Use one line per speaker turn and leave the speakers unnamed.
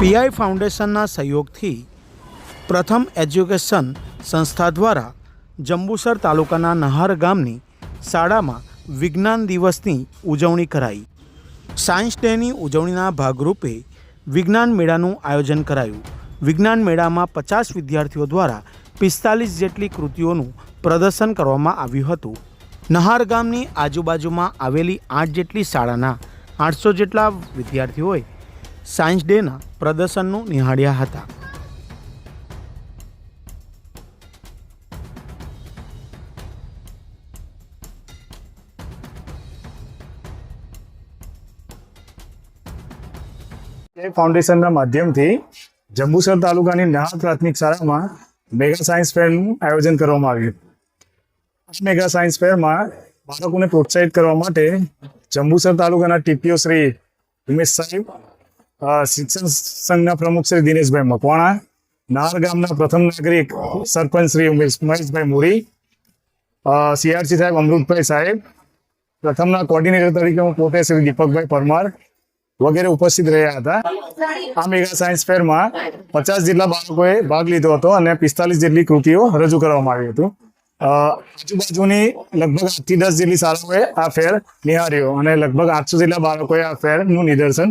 PI ફાઉન્ડેશનના સહયોગથી પ્રથમ એજ્યુકેશન સંસ્થા દ્વારા જંબુસર તાલુકાના નહાર ગામની શાળામાં વિજ્ઞાન દિવસની ઉજવણી કરાઈ. સાયન્સ ડેની ઉજવણીના ભાગરૂપે વિજ્ઞાન મેળાનું આયોજન કરાયું. વિજ્ઞાન મેળામાં પચાસ વિદ્યાર્થીઓ દ્વારા પિસ્તાલીસ જેટલી કૃતિઓનું પ્રદર્શન કરવામાં આવ્યું હતું. નહાર ગામની આજુબાજુમાં આવેલી આઠ જેટલી શાળાના આઠસો જેટલા વિદ્યાર્થીઓએ સાયન્સ ડેના પ્રદર્શનનું નિહાળ્યા હતા.
ફાઉન્ડેશનના માધ્યમથી જંબુસર તાલુકાની નાહર પ્રાથમિક શાળામાં મેગા સાયન્સ ફેરનું આયોજન કરવામાં આવ્યું મેગા સાયન્સ ફેરમાં બાળકોને પ્રોત્સાહિત કરવા માટે જંબુસર તાલુકાના ટીપીઓ શ્રી ઉમેશ સાહેબ શિક્ષણ સંઘના પ્રમુખ શ્રી દિનેશભાઈ મકવાણા, નાર ગામના પ્રથમ નાગરિક સરપંચ શ્રી ઉમેશ મહેશભાઈ મોરી સીઆરસી સાહેબ અમૃતભાઈ સાહેબ, પ્રથમના કોર્ડિનેટર તરીકે હું પોતે શ્રી દીપકભાઈ પરમાર વગેરે ઉપસ્થિત રહ્યા હતા. આ મેગા સાયન્સ ફેરમાં પચાસ જેટલા બાળકોએ ભાગ લીધો હતો અને પિસ્તાલીસ જેટલી કૃતિઓ રજૂ કરવામાં આવી હતું. આજુબાજુની લગભગ આઠથી દસ જેટલી શાળાઓએ આ ફેર નિહાળ્યો અને લગભગ આઠસો જેટલા બાળકોએ આ ફેરનું નિદર્શન